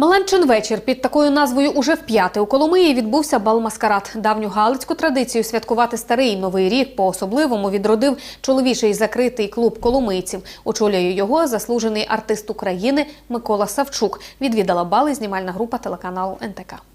Маланчин вечір під такою назвою уже вп'яте у Коломиї відбувся бал маскарад. Давню галицьку традицію святкувати старий новий рік по особливому відродив чоловічий закритий клуб коломийців. Очолює його заслужений артист України Микола Савчук. Відвідала бали знімальна група телеканалу НТК.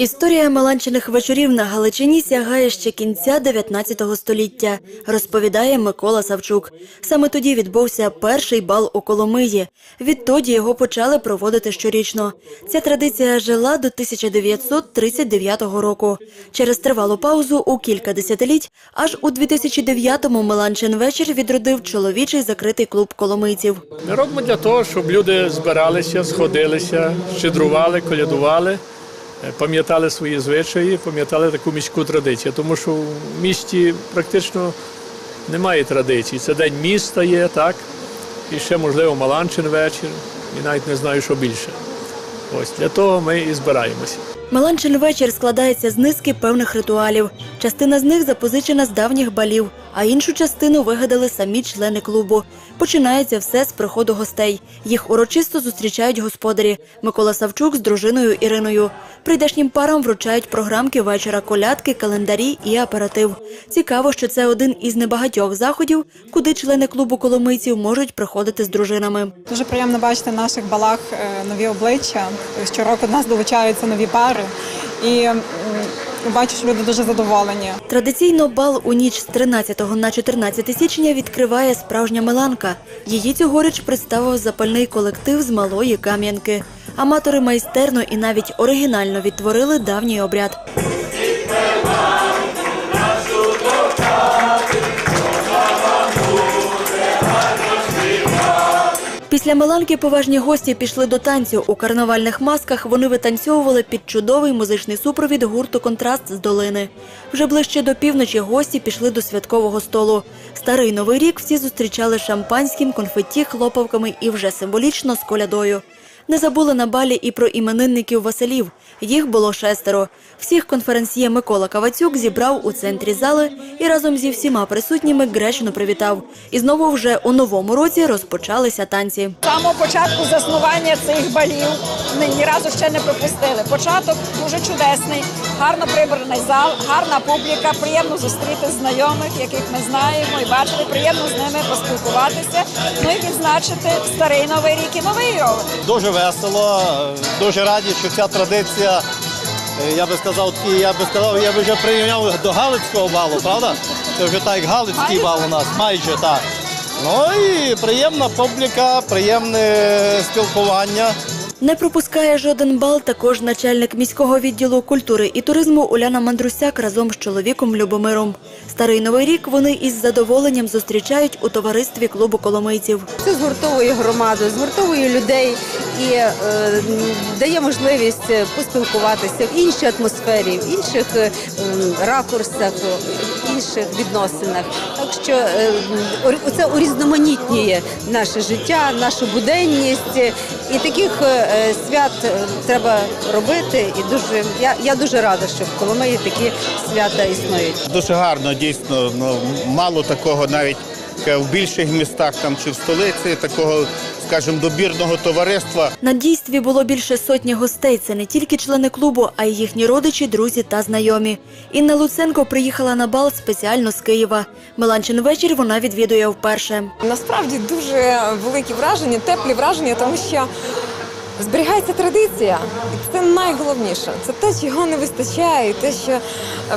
Історія Маланчиних вечорів на Галичині сягає ще кінця 19 століття, розповідає Микола Савчук. Саме тоді відбувся перший бал у Коломиї. Відтоді його почали проводити щорічно. Ця традиція жила до 1939 року. Через тривалу паузу у кілька десятиліть аж у 2009-му Маланчин вечір відродив чоловічий закритий клуб коломийців. Ми робимо для того, щоб люди збиралися, сходилися, щедрували, колядували, пам'ятали свої звичаї, пам'ятали таку міську традицію. Тому що в місті практично немає традицій. Це день міста є, так? І ще, можливо, Маланчин вечір, і навіть не знаю, що більше. Ось для того ми і збираємося. Маланчин вечір складається з низки певних ритуалів. Частина з них запозичена з давніх балів, а іншу частину вигадали самі члени клубу. Починається все з приходу гостей. Їх урочисто зустрічають господарі Микола Савчук з дружиною Іриною. Прийдешнім парам вручають програмки вечора, колядки, календарі і аператив. Цікаво, що це один із небагатьох заходів, куди члени клубу коломийців можуть приходити з дружинами. Дуже приємно бачити на наших балах е, нові обличчя. Щороку до нас долучаються нові пари. І бачу, люди дуже задоволені. Традиційно бал у ніч з 13 на 14 січня відкриває справжня меланка. Її цьогоріч представив запальний колектив з малої Кам'янки. Аматори майстерно і навіть оригінально відтворили давній обряд. Після Миланки поважні гості пішли до танцю. У карнавальних масках вони витанцьовували під чудовий музичний супровід гурту Контраст з долини. Вже ближче до півночі гості пішли до святкового столу. Старий новий рік всі зустрічали шампанським, конфетті, хлопавками і вже символічно з колядою. Не забули на балі і про іменинників Василів. Їх було шестеро. Всіх конференсьє Микола Кавацюк зібрав у центрі зали і разом зі всіма присутніми гречно привітав. І знову вже у новому році розпочалися танці. Само початку заснування цих балів ні разу ще не пропустили. Початок дуже чудесний, гарно прибраний зал, гарна публіка, приємно зустріти знайомих, яких ми знаємо і бачили, приємно з ними поспілкуватися. Ну і відзначити старий новий рік і новий рік. Дуже весело, дуже раді, що ця традиція, е, я би сказав, такий, я би сказав, я би вже прирівняв до Галицького балу, правда? Це вже так, як Галицький бал у нас, майже так. Ну і приємна публіка, приємне спілкування. Не пропускає жоден бал також начальник міського відділу культури і туризму Уляна Мандрусяк разом з чоловіком Любомиром. Старий новий рік вони із задоволенням зустрічають у товаристві клубу коломийців. Це згуртовує громаду, згуртовує людей і е, дає можливість е, поспілкуватися в іншій атмосфері, в інших е, ракурсах, в інших відносинах. Так що це урізноманітнює наше життя, нашу буденність. І таких свят треба робити. І дуже я, я дуже рада, що в Коломиї такі свята існують. Дуже гарно, дійсно. Ну, мало такого навіть в більших містах там чи в столиці, такого, скажімо, добірного товариства. На дійстві було більше сотні гостей. Це не тільки члени клубу, а й їхні родичі, друзі та знайомі. Інна Луценко приїхала на бал спеціально з Києва. Меланчин вечір вона відвідує вперше. Насправді дуже великі враження, теплі враження, тому що зберігається традиція. І це найголовніше. Це те, чого не вистачає, і те, що е,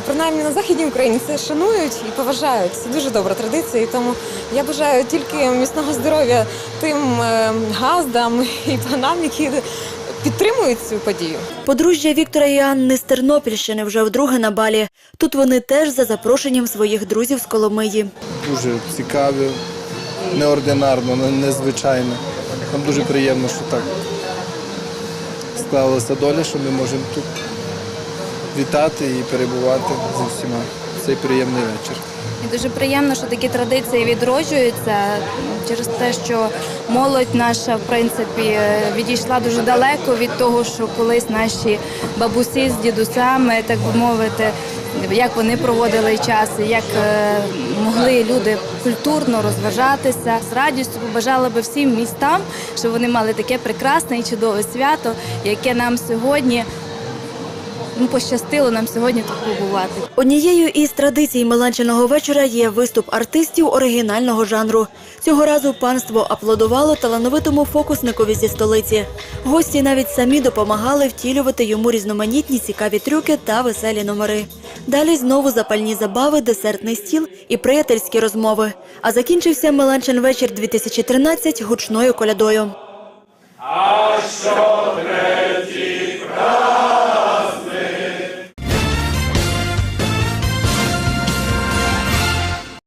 принаймні на західній Україні це шанують і поважають. Це дуже добра традиція. І тому я бажаю тільки міцного здоров'я тим е, газдам і панам, які підтримують цю подію. Подружжя Віктора і Анни з Тернопільщини вже вдруге на балі. Тут вони теж за запрошенням своїх друзів з Коломиї. дуже цікаве, неординарно, незвичайно. Нам дуже приємно, що так склалася доля, що ми можемо тут вітати і перебувати зі всіма. Цей приємний вечір. І дуже приємно, що такі традиції відроджуються через те, що молодь наша, в принципі, відійшла дуже далеко від того, що колись наші бабусі з дідусями, так би мовити, як вони проводили час, як е, могли люди культурно розважатися. З радістю побажала би всім містам, щоб вони мали таке прекрасне і чудове свято, яке нам сьогодні ну, пощастило нам сьогодні тут побувати. Однією із традицій Меланчиного вечора є виступ артистів оригінального жанру. Цього разу панство аплодувало талановитому фокусникові зі столиці. Гості навіть самі допомагали втілювати йому різноманітні цікаві трюки та веселі номери. Далі знову запальні забави, десертний стіл і приятельські розмови. А закінчився Меланчин вечір 2013 гучною колядою. А що третій край